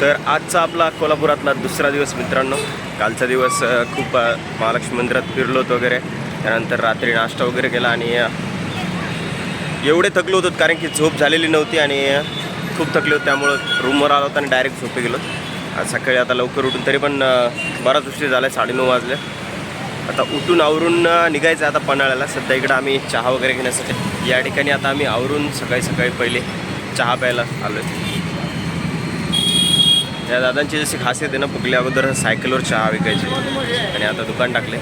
तर आजचा आपला कोल्हापुरातला दुसरा दिवस मित्रांनो. कालचा दिवस खूप महालक्ष्मी मंदिरात फिरलो होतो वगैरे. त्यानंतर रात्री नाश्ता वगैरे केला आणि एवढे थकलो होतो कारण की झोप झालेली नव्हती आणि खूप थकले होते. त्यामुळं रूमवर आलो होतो आणि डायरेक्ट झोपे गेलो. आज सकाळी आता लवकर उठून तरी पण बराच उशीर झाला आहे साडेनऊ वाजले. आता उठून आवरून निघायचं आहे आता पन्हाळ्याला. सध्या इकडं आम्ही चहा वगैरे घेण्यासाठी. या ठिकाणी आता आम्ही आवरून सकाळी सकाळी पहिले चहा प्यायला आलो आहे या दादांची जशी खासियत आहे ना पुकल्या अगोदर सायकलवर चहा विकायची. आणि आता दुकान टाकले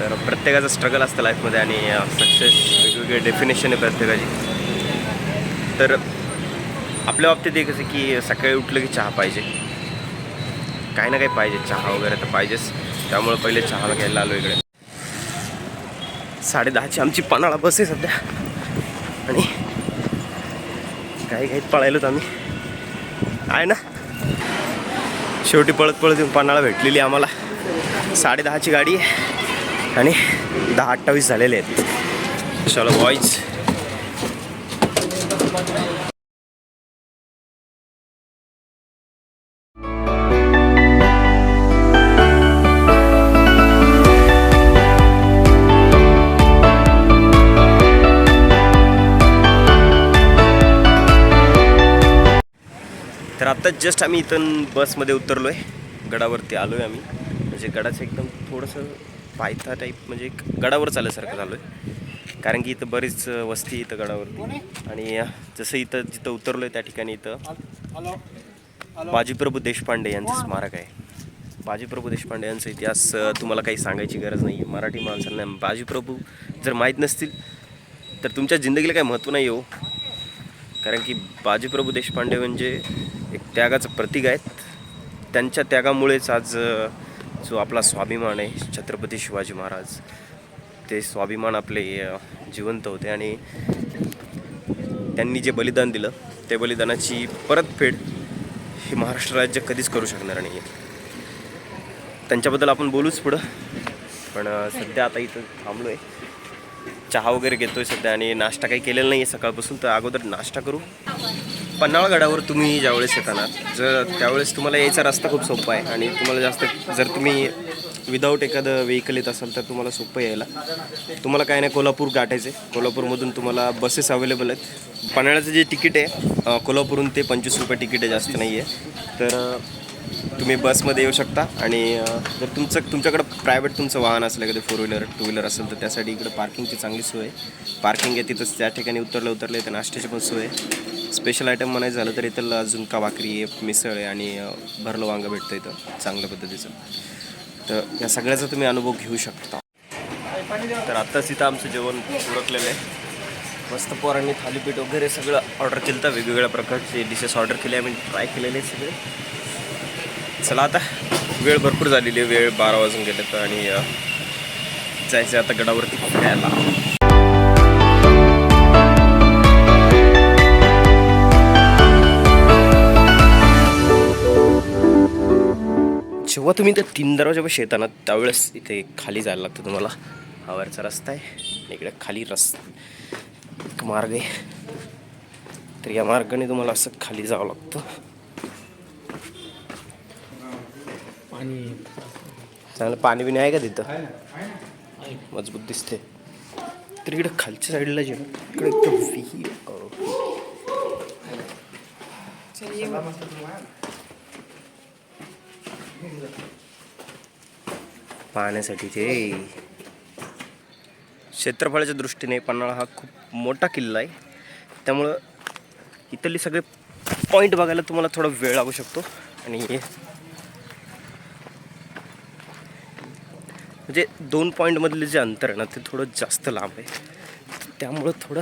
तर प्रत्येकाचं स्ट्रगल असतं लाईफमध्ये आणि सक्सेस वेगवेगळे डेफिनेशन आहे प्रत्येकाची. तर आपल्या बाबतीत एक असं की सकाळी उठलं की चहा पाहिजे. काही ना काही पाहिजे चहा वगैरे तर पाहिजेच. त्यामुळे पहिले चहा घ्यायला आलो इकडे. साडेदहाची आमची पन्हाळा बस आहे सध्या. आणि काही काही पळायलोत आम्ही. आहे ना? शेवटी पळत पळत येऊन पन्हाळा भेटलेली आम्हाला. साडे दहाची गाडी आहे आणि दहा अठ्ठावीस झालेले आहेत. चलो बॉईज आत्ताच जस्ट आम्ही इथून बसमध्ये उतरलो आहे गडावरती आलो आहे आम्ही. म्हणजे गडाचं एकदम थोडंसं पायथा टाईप म्हणजे एक गडावर चालल्यासारखं झालो आहे कारण की इथं बरीच वस्ती इथं गडावरती. आणि जसं इथं जिथं उतरलो आहे त्या ठिकाणी इथं. बाजीप्रभू देशपांडे यांचं स्मारक आहे. बाजीप्रभू देशपांडे यांचा इतिहास तुम्हाला काही सांगायची गरज नाही आहे मराठी माणसांना बाजीप्रभू जर माहीत नसतील तर तुमच्या जिंदगीला काही महत्त्व नाही हो. कारण की बाजीप्रभू देशपांडे म्हणजे एक त्यागाचं प्रतीक आहेत. त्यांच्या त्यागामुळेच आज जो आपला स्वाभिमान आहे छत्रपती शिवाजी महाराज ते स्वाभिमान आपले जिवंत होते आणि त्यांनी जे बलिदान दिलं ते बलिदानाची परतफेड हे महाराष्ट्र राज्य कधीच करू शकणार नाही. आहे त्यांच्याबद्दल आपण बोलूच पुढं. पण सध्या आता इथं थांबलो आहे चहा वगैरे घेतोय सध्या आणि नाश्ता काही केलेला नाही आहे सकाळपासून तर अगोदर नाश्ता करू. पन्हाळगडावर तुम्ही ज्यावेळेस येता ना जर त्यावेळेस तुम्हाला यायचा रस्ता खूप सोपा आहे आणि तुम्हाला जास्त जर तुम्ही विदाऊट एखादं व्हेकल येत असाल तर तुम्हाला सोपं यायला. तुम्हाला काय नाही कोल्हापूर गाठायचं आहे. कोल्हापूरमधून तुम्हाला बसेस अवेलेबल आहेत. पन्हाळ्याचं जे तिकीट आहे कोल्हापूरहून ते पंचवीस रुपये तिकीट आहे जास्त नाही आहे तर तुम्ही बसमध्ये येऊ शकता आणि जर तुमचं तुमच्याकडं प्रायव्हेट तुमचं वाहन असलं एखादं फोर व्हीलर टू व्हीलर असेल तर त्यासाठी इकडं पार्किंगची चांगली सोय आहे. पार्किंग आहे तिथंच त्या ठिकाणी उतरलं उतरलं तर नाश्त्याची पण सोय आहे. स्पेशल आयटम म्हणायचं झालं तर इथं झुणका भाकरी आहे मिसळ आहे आणि भरलं वांगं भेटतं इथं चांगल्या पद्धतीचं. तर या सगळ्याचा तुम्ही अनुभव घेऊ शकता. तर आत्ताच इथं आमचं जेवण ओळखलेलं आहे. मस्त पोरांनी थालीपीठ वगैरे सगळं ऑर्डर केलं तर वेगवेगळ्या प्रकारचे डिशेस ऑर्डर केले. आम्ही ट्राय केलेले सगळे. चला आता. वेळ भरपूर झालेली आहे. वेळ बारा वाजून गेले तर आणि जायचं आता गडावरती फिरायला जेव्हा तुम्ही त्या तीन दरवाजापाशी येता ना त्यावेळेस इथे खाली जायला लागतं तुम्हाला. हा वरचा रस्ता आहे. आणि इकडे खाली रस्ता एक मार्ग आहे. तर या मार्गाने तुम्हाला असं खाली जावं लागतं. पाणी. चांगलं पाणी बिणी आहे का तिथं? मजबूत दिसते तर इकडे खालच्या साईडला जे इकडे एकदम विहीर पाहण्यासाठी ते. क्षेत्रफळाच्या दृष्टीने पन्हाळा हा खूप मोठा किल्ला आहे. त्यामुळं इथले सगळे पॉईंट बघायला तुम्हाला थोडा वेळ लागू शकतो. आणि म्हणजे दोन पॉईंटमधले जे अंतर आहे ना ते थोडं जास्त लांब आहे. त्यामुळं थोडं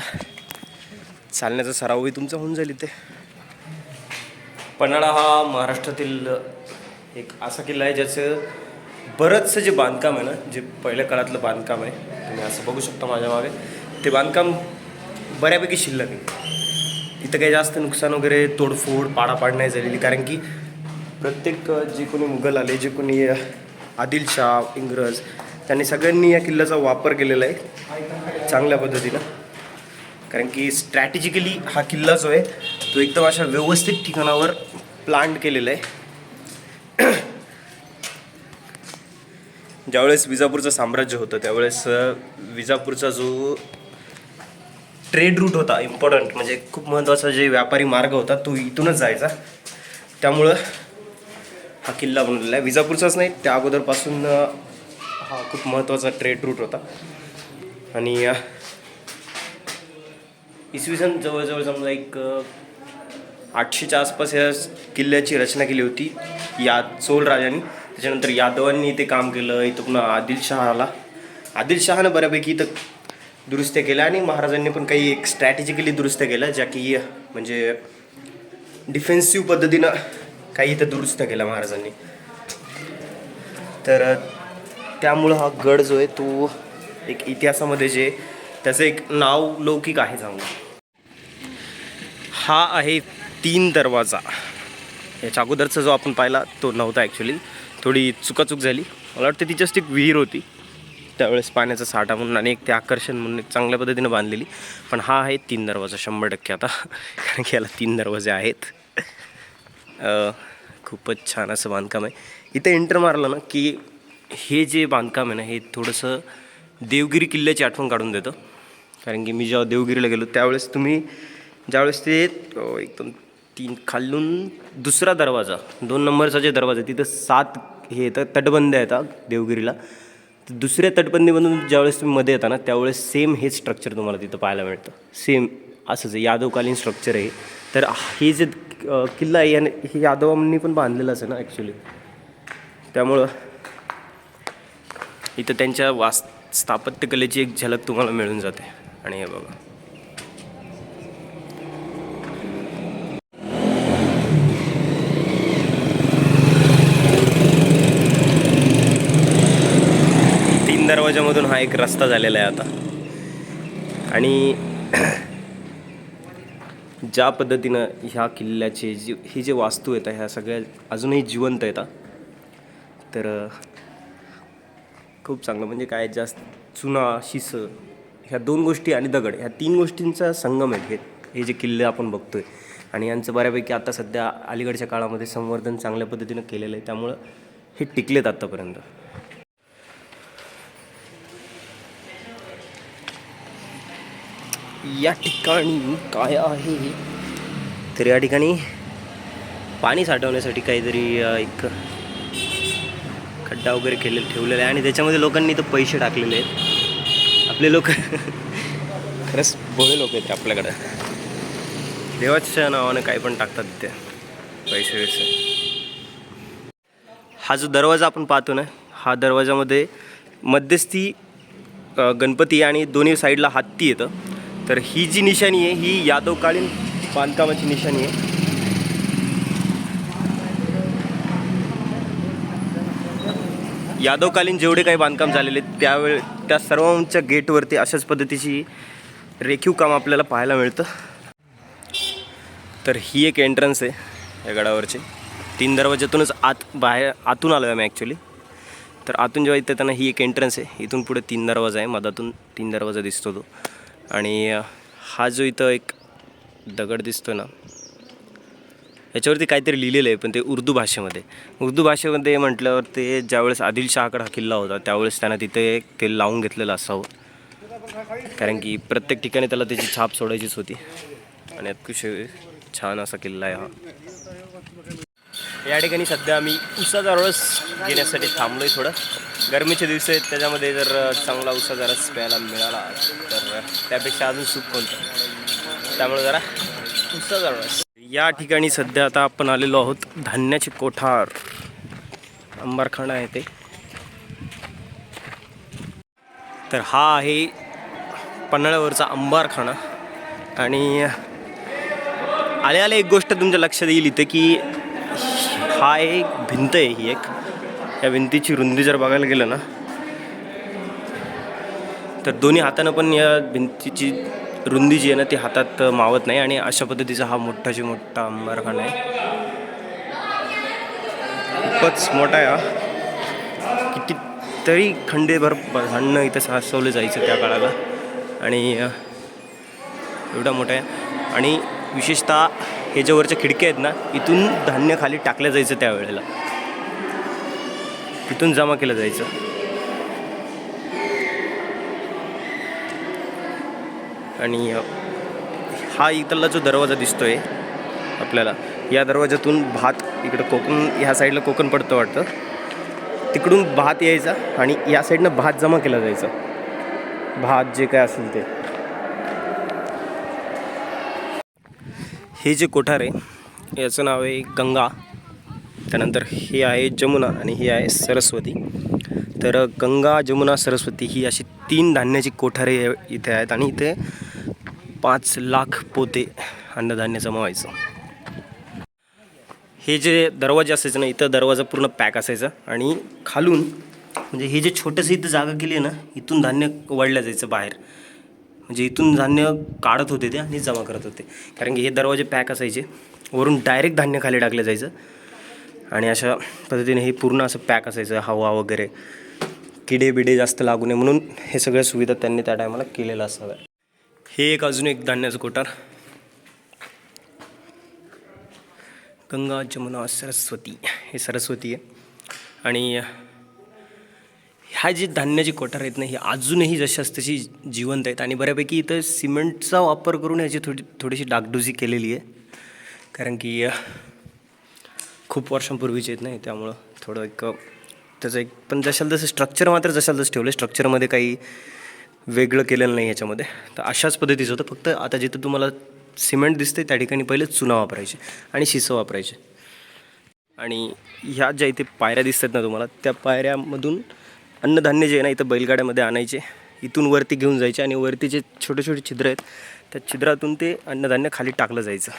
चालण्याचा सरावही तुमचा होऊन जाईल इथे. पन्हाळा हा महाराष्ट्रातील एक असा किल्ला आहे ज्याचं बरंचसं जे बांधकाम आहे ना जे पहिल्या काळातलं बांधकाम आहे तुम्ही असं बघू शकता माझ्या मागे ते बांधकाम बऱ्यापैकी शिल्लक आहे. इथं काही जास्त नुकसान वगैरे तोडफोड पाडापाड नाही झालेली कारण की प्रत्येक जे कोणी मुघल आले जे कोणी आदिलशाह इंग्रज त्यांनी सगळ्यांनी या किल्ल्याचा वापर केलेला आहे चांगल्या पद्धतीनं. कारण की स्ट्रॅटेजिकली हा किल्ला जो आहे तो एकदम अशा व्यवस्थित ठिकाणावर प्लांट केलेला आहे. ज्यावेळेस विजापूरचं साम्राज्य होतं त्यावेळेस विजापूरचा जो ट्रेड रूट होता इम्पॉर्टंट म्हणजे खूप महत्त्वाचा जे व्यापारी मार्ग होता तो इथूनच जायचा. त्यामुळं हा किल्ला बनवलेला आहे. विजापूरचाच नाही त्या अगोदरपासून हा खूप महत्त्वाचा ट्रेड रूट होता. आणि इसवी सन जवळजवळ समजा एक आठशेच्या आसपास या किल्ल्याची रचना केली होती या चोल राजांनी. त्याच्यानंतर यादवांनी ते काम केलं इथं पुन्हा आदिलशहा आला. आदिलशहानं बऱ्यापैकी इथं दुरुस्त्या केल्या आणि महाराजांनी पण काही एक स्ट्रॅटेजिकली दुरुस्त्या केल्या ज्या की म्हणजे डिफेन्सिव्ह पद्धतीनं काही इथं दुरुस्त्या केल्या महाराजांनी. तर त्यामुळं हा गड जो आहे तो एक इतिहासामध्ये जे त्याचं एक नाव लौकिक आहे चांगलं हा आहे तीन दरवाजा. याच्या अगोदरचा जो आपण पाहिला तो नव्हता ॲक्च्युली थोडी चुकाचूक झाली. मला वाटतं ती जस्ट एक विहीर होती. त्यावेळेस पाण्याचा साठा म्हणून आणि एक ते आकर्षण म्हणून एक चांगल्या पद्धतीनं बांधलेली. पण हा आहे तीन दरवाजा शंभर टक्के आता. कारण की याला तीन दरवाजे आहेत. खूपच छान असं बांधकाम आहे. इथे एंटर मारलं ना की हे जे बांधकाम आहे ना हे थोडंसं देवगिरी किल्ल्याची आठवण काढून देतं. कारण की मी जेव्हा देवगिरीला गेलो त्यावेळेस तुम्ही ज्यावेळेस ते एकदम तीन खालून दुसरा दरवाजा दोन नंबरचा जे दरवाजा आहे तिथं सात हे येतं तटबंदी येतात देवगिरीला. तर दुसऱ्या तटबंदीमधून ज्यावेळेस तुम्ही मध्ये येता ना त्यावेळेस सेम हेच स्ट्रक्चर तुम्हाला तिथं पाहायला मिळतं. सेम असंच आहे यादवकालीन स्ट्रक्चर आहे तर हे जे किल्ला आहे याने हे यादवांनी पण बांधलेलंच आहे ना ॲक्च्युली त्यामुळं इथं त्यांच्या वास स्थापत्यकलेची एक झलक तुम्हाला मिळून जाते. आणि हे बघा. तीन हा एक रस्ता झालेला आहे आता. आणि ज्या पद्धतीनं ह्या किल्ल्याचे जी हे जे वास्तू येतात ह्या सगळ्या अजूनही जिवंत येतात तर खूप चांगलं म्हणजे काय जास्त चुना शिस ह्या दोन गोष्टी आणि दगड ह्या तीन गोष्टींचा संगम आहे हे हे जे किल्ले आपण बघतोय. आणि यांचं बऱ्यापैकी आता सध्या अलीकडच्या काळामध्ये संवर्धन चांगल्या पद्धतीनं केलेलं आहे त्यामुळं हे टिकलेत आत्तापर्यंत या ठिकाणी काय आहे? तर या ठिकाणी पाणी साठवण्यासाठी काहीतरी एक खड्डा वगैरे केले ठेवलेला आहे. आणि त्याच्यामध्ये लोकांनी तर पैसे टाकलेले आहेत. आपले लोक खरंच भोळे लोक आहेत आपल्याकडं. देवाच्या नावानं काही पण टाकतात ते पैसे वैसे. हा जो दरवाजा आपण पाहतो ना हा दरवाजामध्ये मध्यस्थी गणपती आणि दोन्ही साईडला हत्ती येतं. तर ही जी निशाणी आहे ही यादवकालीन बांधकामाची निशाणी आहे. यादवकालीन जेवढे काही बांधकाम झालेले आहेत, त्यावेळे त्या सर्वांच्या गेटवरती अशाच पद्धतीची रेखीव काम आपल्याला पाहायला मिळतं. तर ही एक एंट्रन्स आहे या गडावरची. तीन दरवाज्यातूनच आत बाहेर आतून आलो आहे मी ॲक्च्युली तर आतून जेव्हा इथं त्यांना ही एक एंट्रन्स आहे इथून पुढे तीन दरवाजा आहे मधातून तीन दरवाजा दिसतो तो. आणि हा जो इथं एक दगड दिसतो ना याच्यावरती काहीतरी लिहिलेलं आहे पण ते उर्दू भाषेमध्ये. उर्दू भाषेमध्ये म्हटल्यावर ते ज्यावेळेस आदिलशहाकडे हा किल्ला होता त्यावेळेस त्यानं तिथे ते लावून घेतलेलं असावं. कारण की प्रत्येक ठिकाणी त्याला त्याची छाप सोडायचीच होती. आणि अतिशय छान असा किल्ला आहे हा. या ठिकाणी सध्या आम्ही उसाचा रस घेण्यासाठी थांबलो आहे थोडं. गरमीचे दिवस आहेत त्याच्यामध्ये जर चांगला उसाचा रस प्यायला मिळाला त्यापेक्षा अजून सुख कोणतं? त्यामुळे जरा उत्साह या ठिकाणी सध्या आता आपण आलेलो आहोत धान्याचे कोठार. अंबारखाना आहे ते. तर हा आहे पन्हाळ्यावरचा अंबारखाना. आणि आले आले एक गोष्ट तुमच्या लक्षात येईल इथे की हा एक भिंत आहे ही एक. या भिंतीची रुंदी जर बघायला गेलं ना तर दोन्ही हातानं पण या भिंतीची रुंदी जी आहे ना ती हातात मावत नाही आणि अशा पद्धतीचा हा मोठाची मोठा अंबारखाना आहे. खूपच मोठा आहे हा. किती खंडेभर भांडणं इथं साचवलं जायचं त्या काळाला. आणि एवढा मोठा आहे. आणि विशेषतः हे जे वरच्या खिडक्या आहेत ना इथून धान्य खाली टाकलं जायचं त्यावेळेला. इथून जमा केलं जायचं. आणि हा इथला जो दरवाजा दिसतोय आपल्याला या दरवाजातून भात इकडं कोकण ह्या साईडला कोकण पडतं वाटतं. तिकडून भात यायचा आणि या साईडनं भात जमा केला जायचा. भात जे काय असेल ते. हे जे कोठार आहे याचं नाव आहे गंगा. त्यानंतर हे आहे जमुना आणि ही आहे सरस्वती. तर गंगा जमुना सरस्वती ही अशी तीन धान्याची कोठारे इथे आहेत आणि इथे पाच लाख पोते अन्नधान्य जमा हे जे दरवाजे असायचं ना इथं दरवाजा पूर्ण पॅक असायचा आणि खालून म्हणजे हे जे छोटंसं इथं जागा केली आहे ना इथून धान्य वळलं जायचं बाहेर. म्हणजे इथून धान्य काढत होते ते आणि जमा करत होते. कारण की हे दरवाजे पॅक असायचे वरून डायरेक्ट धान्य खाली टाकलं जायचं आणि अशा पद्धतीने हे पूर्ण असं पॅक असायचं हवा वगैरे किडे बिडे जास्त लागू नये म्हणून हे सगळ्या सुविधा त्यांनी त्या टायमाला केलेलं असाव्या हे एक अजून एक धान्याचं कोठार. गंगा जमुना सरस्वती. हे सरस्वती आहे. आणि ह्या जी धान्याची कोठार आहेत ना ही अजूनही जशाच तशी जिवंत आहेत. आणि बऱ्यापैकी इथं सिमेंटचा वापर करून ह्याची थोडी थोडीशी डागडुजी केलेली आहे. कारण की खूप वर्षांपूर्वीचे आहेत नाही त्यामुळं थोडं एक त्याचं एक पण जशाल तसं स्ट्रक्चर मात्र जशाल तसं ठेवलं स्ट्रक्चरमध्ये काही वेगळं केलेलं नाही याच्यामध्ये तर अशाच पद्धतीचं होतं. फक्त आता जिथं तुम्हाला सिमेंट दिसते त्या ठिकाणी पहिले चुना वापरायचे आणि शिसं वापरायचे. आणि ह्या ज्या इथे पायऱ्या दिसतात ना तुम्हाला त्या पायऱ्यामधून अन्नधान्य जे आहे ना इथं बैलगाड्यामध्ये आणायचे. इथून वरती घेऊन जायचे आणि वरती जे छोटे छोटे छिद्र आहेत त्या छिद्रातून ते अन्नधान्य खाली टाकलं जायचं.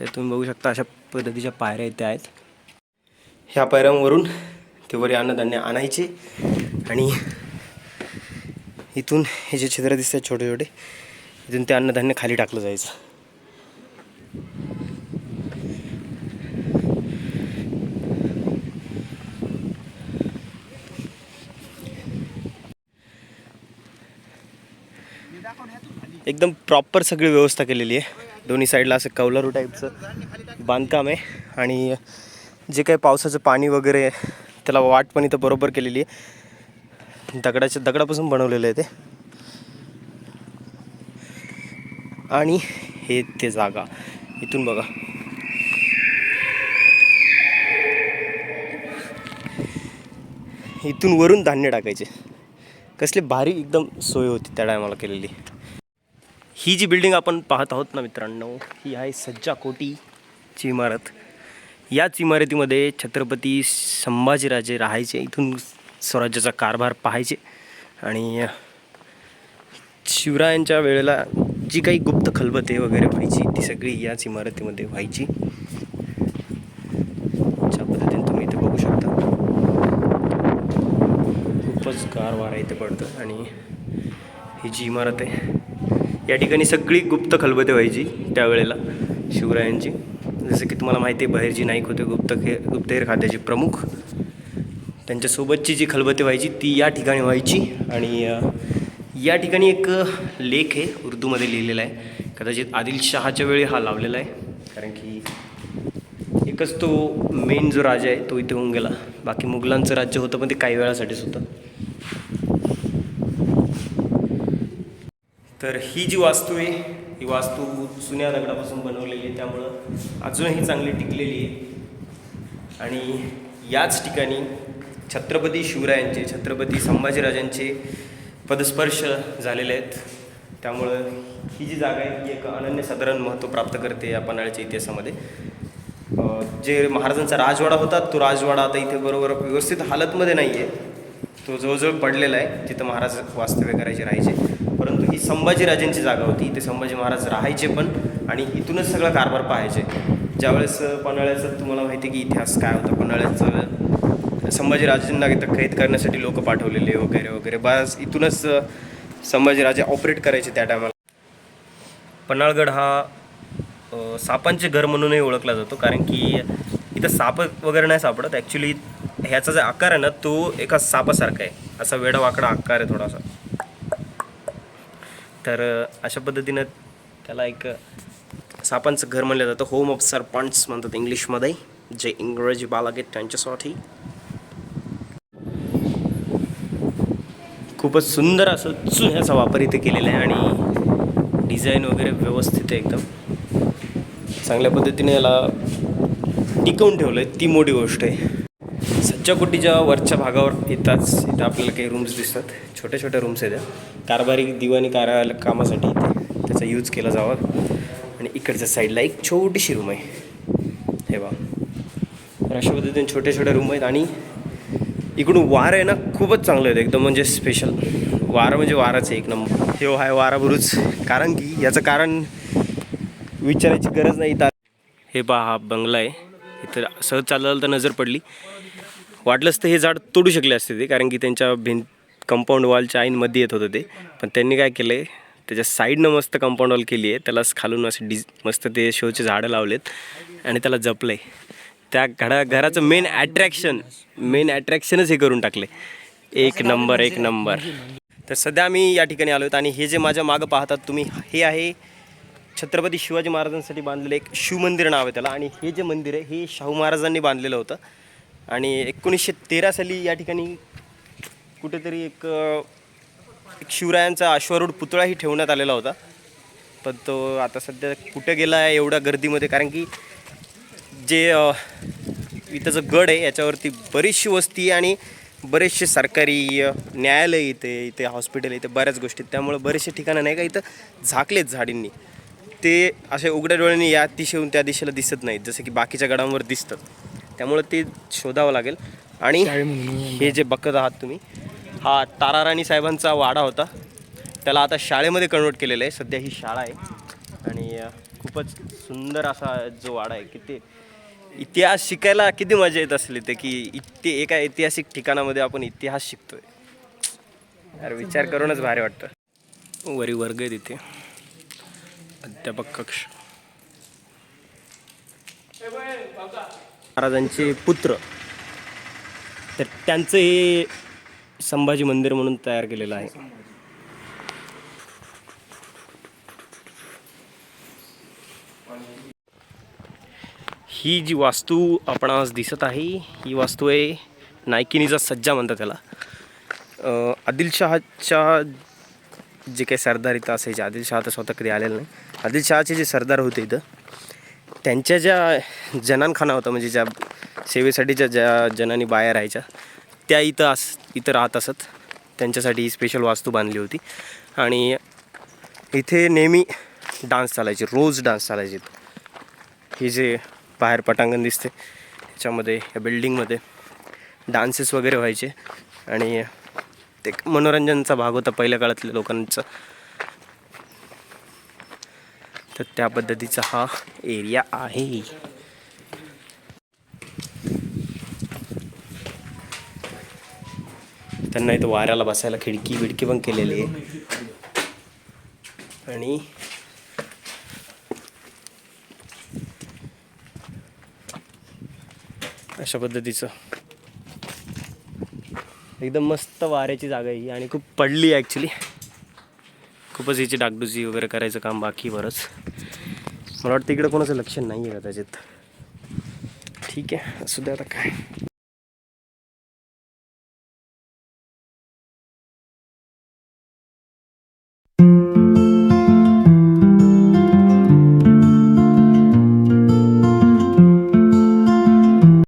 तर तुम्ही बघू शकता अशा पद्धतीच्या पायऱ्या इथे आहेत. ह्या पायऱ्यांवरून ते वरी अन्नधान्य आणायचे आणि इथून हे जे छिद्र दिसतात छोटे छोटे इथून ते अन्नधान्य खाली टाकलं जायचं. एकदम प्रॉपर सगळी व्यवस्था केलेली आहे. दोन्ही साईडला असं कौलारू टाईपचं बांधकाम आहे. आणि जे काही पावसाचं पाणी वगैरे त्याला वाट पण इथं बरोबर केलेली आहे. दगडाच्या दगडापासून बनवलेलं आहे ते. आणि हे ते जागा. इथून बघा. इथून वरून धान्य टाकायचे. कसले भारी एकदम सोय होती त्या टायमाला केलेली. ही जी बिल्डिंग आपण पाहत आहोत ना मित्रांनो ही आहे सज्जा कोटीची इमारत. याच इमारतीमध्ये छत्रपती संभाजीराजे राहायचे. इथून स्वराज्याचा कारभार पाहायचे. आणि शिवरायांच्या वेळेला जी काही गुप्त खलबते वगैरे व्हायची ती सगळी याच इमारतीमध्ये व्हायची. अशा पद्धतीने तुम्ही इथे बघू शकता. खूपच गार वारा इथे पडतं आणि ही जी इमारत आहे या ठिकाणी सगळी गुप्त खलबते व्हायची त्यावेळेला शिवरायांची. जसं की तुम्हाला माहिती आहे बहिर्जी नाईक होते गुप्त खे गुप्तहेर खात्याचे प्रमुख. त्यांच्यासोबतची जी खलबते व्हायची ती या ठिकाणी व्हायची. आणि या ठिकाणी एक लेख आहे उर्दूमध्ये लिहिलेला आहे. कदाचित आदिलशहाच्या वेळी हा लावलेला आहे. कारण की एकच तो मेन जो राजा आहे तो इथे होऊन गेला. बाकी मुघलांचं राज्य होतं पण ते काही वेळासाठीच होतं. तर ही जी वास्तू आहे ही वास्तू जुन्या दगडापासून बनवलेली आहे. त्यामुळं अजूनही चांगली टिकलेली आहे. आणि याच ठिकाणी छत्रपती शिवरायांचे छत्रपती संभाजीराजांचे पदस्पर्श झालेले आहेत. त्यामुळं ही जी जागा आहे ही एक अनन्यसाधारण महत्त्व प्राप्त करते या पन्हाळ्याच्या इतिहासामध्ये. जे महाराजांचा राजवाडा होता तो राजवाडा आता इथे बरोबर व्यवस्थित हालतमध्ये नाही आहे तो जवळजवळ पडलेला आहे तिथं महाराज वास्तव्य करायचे राहायचे. परंतु ही संभाजीराजांची जागा होती इथे संभाजी महाराज राहायचे पण आणि इथूनच सगळा कारभार पाहायचे. ज्यावेळेस पन्हाळ्याचं तुम्हाला माहिती आहे की इतिहास काय होता पन्हाळ्याचं संभाजीराजांना इथं कैद करण्यासाठी लोक पाठवलेले वगैरे वगैरे. बस इथूनच संभाजीराजे ऑपरेट करायचे त्या टायमाला पन्हाळगड हा सापांचे घर म्हणूनही ओळखला जातो. कारण की इथं साप वगैरे नाही सापडत. ॲक्च्युली ह्याचा जो आकार आहे ना तो एका सापासारखा आहे. असा वेडावाकडा आकार आहे थोडासा. तर अशा पद्धतीनं त्याला एक सापांचं घर म्हणलं जातं. होम ऑफ सरपंच म्हणतात इंग्लिशमध्ये. जे इंग्रजी बालक आहेत त्यांच्यासाठी. खूपच सुंदर असं चुन्याचा वापर इथे केलेला आहे आणि डिझाईन वगैरे व्यवस्थित आहे एकदम. चांगल्या पद्धतीने याला टिकवून ठेवलं आहे ती मोठी गोष्ट आहे. सज्जा कोटीच्या वरच्या भागावर येताच इथं आपल्याला काही रूम्स दिसतात. छोट्या छोट्या रूम्स आहेत कारभारी दिवाणी कार्यालय कामासाठी इथे त्याचा यूज केला जावा. आणि इकडच्या साईडला एक छोटीशी रूम आहे. हे बा तर अशा पद्धतीने छोट्या छोट्या रूम आहेत आणि इकडून वारं आहे ना खूपच चांगलं आहे एकदम म्हणजे स्पेशल वारं म्हणजे वाराच आहे एक नंबर. हे हो, आहे वारा बुरुज. कारण की याचं कारण विचारायची गरज नाही इथं. हे पहा हा बंगला आहे. इथं सहज चाललं तर नजर पडली. वाटलंच तर हे झाड तोडू शकले असते ते कारण की त्यांच्या भिंत कंपाऊंड वॉलच्या आईनमध्ये येत होतं ते. पण त्यांनी काय केलं आहे त्याच्या साईडनं मस्त कंपाऊंड वॉल केली आहे. त्याला खालून असे डिज मस्त ते शोचे झाडं लावलेत. आणि त्याला जपलं आहे त्या घडा घराचं मेन अट्रॅक्शन मेन अट्रॅक्शनच हे करून टाकले. एक नंबर एक नंबर तर सध्या आम्ही या ठिकाणी आलो आहेत आणि हे जे माझ्या मागं पाहतात तुम्ही हे आहे छत्रपती शिवाजी महाराजांसाठी बांधलेलं एक शिवमंदिर नाव आहे त्याला आणि हे जे मंदिर आहे हे शाहू महाराजांनी बांधलेलं होतं. आणि एकोणीसशे तेरा साली या ठिकाणी कुठेतरी एक एक शिवरायांचा अश्वारूढ पुतळाही ठेवण्यात आलेला होता. पण तो आता सध्या कुठे गेला आहे एवढ्या गर्दीमध्ये कारण की जे इथं जो गड आहे याच्यावरती बरीचशी वस्ती आणि बरेचसे सरकारी न्यायालय इथे इथे हॉस्पिटल इथे बऱ्याच गोष्टी आहेत. त्यामुळे बरेचसे ठिकाणं नाही का इथं झाकलेत झाडींनी. ते असे उघड्या डोळ्यांनी या दिशेहून त्या दिशेला दिसत नाहीत जसं की बाकीच्या गडांवर दिसतं. त्यामुळं ते शोधावं लागेल. आणि हे जे बघत आहात तुम्ही हा ताराराणी साहेबांचा वाडा होता. त्याला आता शाळेमध्ये कन्वर्ट केलेलं आहे. सध्या ही शाळा आहे. आणि खूपच सुंदर असा जो वाडा आहे की ते इतिहास शिकायला किती मजा येत असली ते की इथे एका ऐतिहासिक ठिकाणामध्ये आपण इतिहास शिकतोय? यार विचार करूनच भारी वाटतं. वरी वर्ग आहे तिथे अध्यापक कक्ष. महाराजांचे पुत्र. तर त्यांचं हे संभाजी मंदिर म्हणून तयार केलेलं आहे. ही जी वास्तू आपण दिसत आहे ही वास्तू आहे नायकिनीचा सज्जा म्हणतात त्याला. आदिलशहाच्या जे काही सरदार इथं असायचे आदिलशहा तर स्वतः कधी आलेलं नाही. आदिलशहाचे जे सरदार होते इथं त्यांच्या ज्या जनानखाना होता म्हणजे ज्या सेवेसाठीच्या ज्या जनानी बाया राहायच्या त्या इथं अस इथं राहत असत. त्यांच्यासाठी ही स्पेशल वास्तू बांधली होती. आणि इथे नेहमी डान्स चालायचे रोज डान्स चालायचे. हे जे बाहेर पटांगण दिसते. ह्याच्यामध्ये या बिल्डिंगमध्ये डान्सेस वगैरे व्हायचे. आणि ते मनोरंजनचा भाग होता पहिल्या काळातल्या लोकांचा. तर त्या पद्धतीचा हा एरिया आहे. त्यांना इथं वाऱ्याला बसायला खिडकी बिडकी पण केलेली आहे. आणि अशा पद्धतीचं. एकदम मस्त वाऱ्याची जागा ही आणि खूप पडली आहे ॲक्च्युली खूपच हिची डागडुजी वगैरे करायचं काम बाकी बरंच. मला वाटतं इकडं कोणाचं लक्ष नाही आहे कदाचित. ठीक आहे असू द्या आता काय.